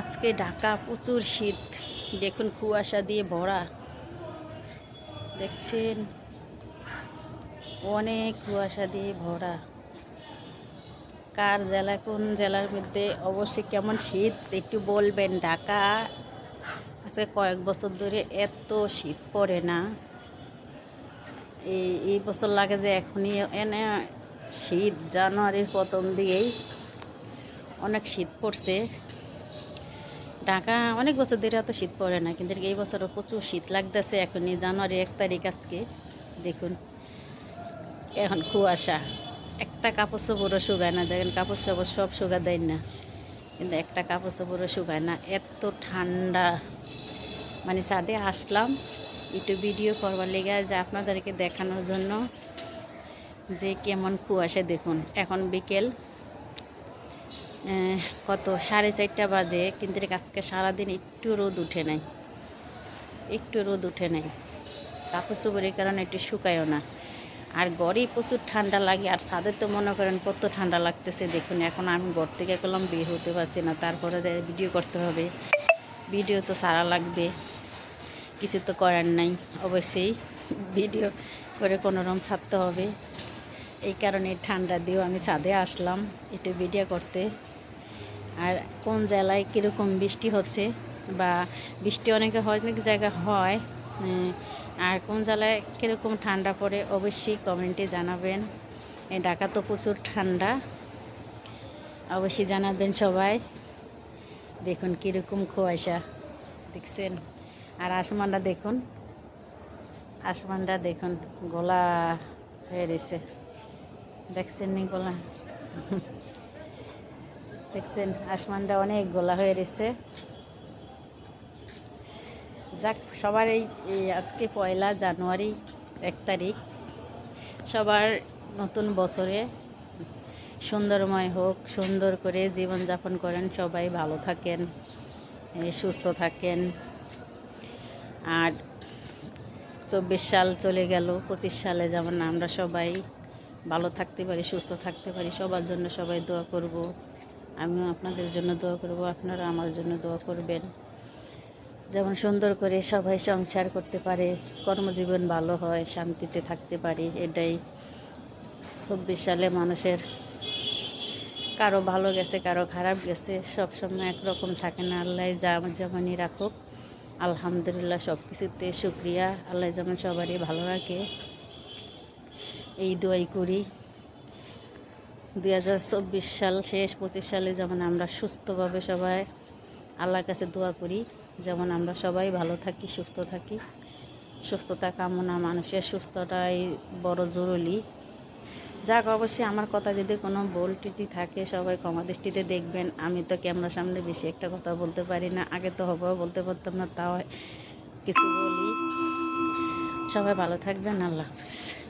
আজকে ঢাকা প্রচুর শীত। দেখুন কুয়াশা দিয়ে ভরা। দেখছেন? অনেক কুয়াশা দিয়ে ভরা। কার জেলা, কোন জেলার মধ্যে অবশ্যই কেমন শীত একটু বলবেন। ঢাকা আজকে কয়েক বছর ধরে এত শীত পড়ে না। এই এই বছর লাগে যে এখনই এনে শীত জানুয়ারির প্রথম দিকেই অনেক শীত পড়ছে। ঢাকা অনেক বছর ধরে এত শীত পড়ে না, কিন্তু এই বছরও প্রচুর শীত লাগতেছে, এখনই জানুয়ারি এক তারিখ আজকে, দেখুন। এখন কুয়াশা, একটা কাপড় চোপড়ও শুকায় না, দেখেন কাপড় চোপড় সব শুকা দেয় না, কিন্তু একটা কাপড় চোপড়ও শুকায় না, এত ঠান্ডা। মানে ছাদে আসলাম, একটু ভিডিও করবার লেগে যে আপনাদেরকে দেখানোর জন্য যে কেমন কুয়াশা, দেখুন। এখন বিকেল কত? সাড়ে চারটা বাজে। কিন্তু আজকে সারাদিন একটু রোদ উঠে নাই। একটু রোদ উঠে নাই। কাপড় চোপড়ের কারণে একটু শুকায়ও না। আর গড়েই প্রচুর ঠান্ডা লাগে। আর ছাদে তো মনে করেন কত ঠান্ডা লাগতেছে। দেখুন, এখন আমি ঘর থেকে গেলাম, বের হতে পারছি না। তারপরে ভিডিও করতে হবে। ভিডিও তো সারা লাগবে। কিছু তো করার নাই, অবশ্যই। ভিডিও করে কোনো রকম ছাড়তে হবে। এই কারণে ঠান্ডা দিয়েও আমি ছাদে আসলাম। একটু ভিডিও করতে। আর কোন জেলায় কীরকম বৃষ্টি হচ্ছে বা বৃষ্টি অনেকে হয়, অনেক জায়গায় হয় আর কোন জেলায় কীরকম ঠান্ডা পড়ে অবশ্যই কমেন্টে জানাবেন। ঢাকা তো প্রচুর ঠান্ডা, অবশ্যই জানাবেন সবাই। দেখুন কীরকম কুয়াশা, দেখছেন? আর আসমানটা দেখুন আসমানটা দেখুন, গোলা হয়ে রয়েছে। দেখছেন নি গোলা? দেখছেন, আসমানটা অনেক গোলা হয়ে রয়েছে। যাক, সবার এই আজকে পয়লা জানুয়ারি এক তারিখ। সবার নতুন বছরে সুন্দরময় হোক, সুন্দর করে জীবনযাপন করেন, সবাই ভালো থাকেন সুস্থ থাকেন। আর চব্বিশ সাল চলে গেল, পঁচিশ সালে যেমন আমরা সবাই ভালো থাকতে পারি, সুস্থ থাকতে পারি, সবার জন্য সবাই দোয়া করব। আমিও আপনাদের জন্য দোয়া করব, আপনারা আমার জন্য দোয়া করবেন। যেমন সুন্দর করে সবাই সংসার করতে পারে, কর্মজীবন ভালো হয়, শান্তিতে থাকতে পারি, এটাই। চব্বিশ সালে মানুষের কারও ভালো গেছে, কারও খারাপ গেছে সব সময় একরকম থাকে না। আল্লাহ যা যেমনই রাখুক, আলহামদুলিল্লাহ সব কিছুতে শুক্রিয়া। আল্লাহ যেমন সবারই ভালো রাখে। এই দোয়াই করি। দুই হাজার চব্বিশ সাল শেষ পঁচিশ সালে যেমন আমরা সুস্থভাবে সবাই আল্লাহর কাছে দোয়া করি, যেমন আমরা সবাই ভালো থাকি, সুস্থ থাকি। সুস্থতা কামনা মানুষের সুস্থতাই বড় জরুরি। যাক, অবশ্যই আমার কথা যদি কোনো ভুল ত্রুটি থাকে, সবাই দৃষ্টিতে দেখবেন। আমি তো ক্যামেরার সামনে বেশি একটা কথা বলতে পারি না, আগে তো হবেও বলতে পারতাম না, তাও কিছু বলি। সবাই ভালো থাকবেন, আল্লাহ হাফিজ।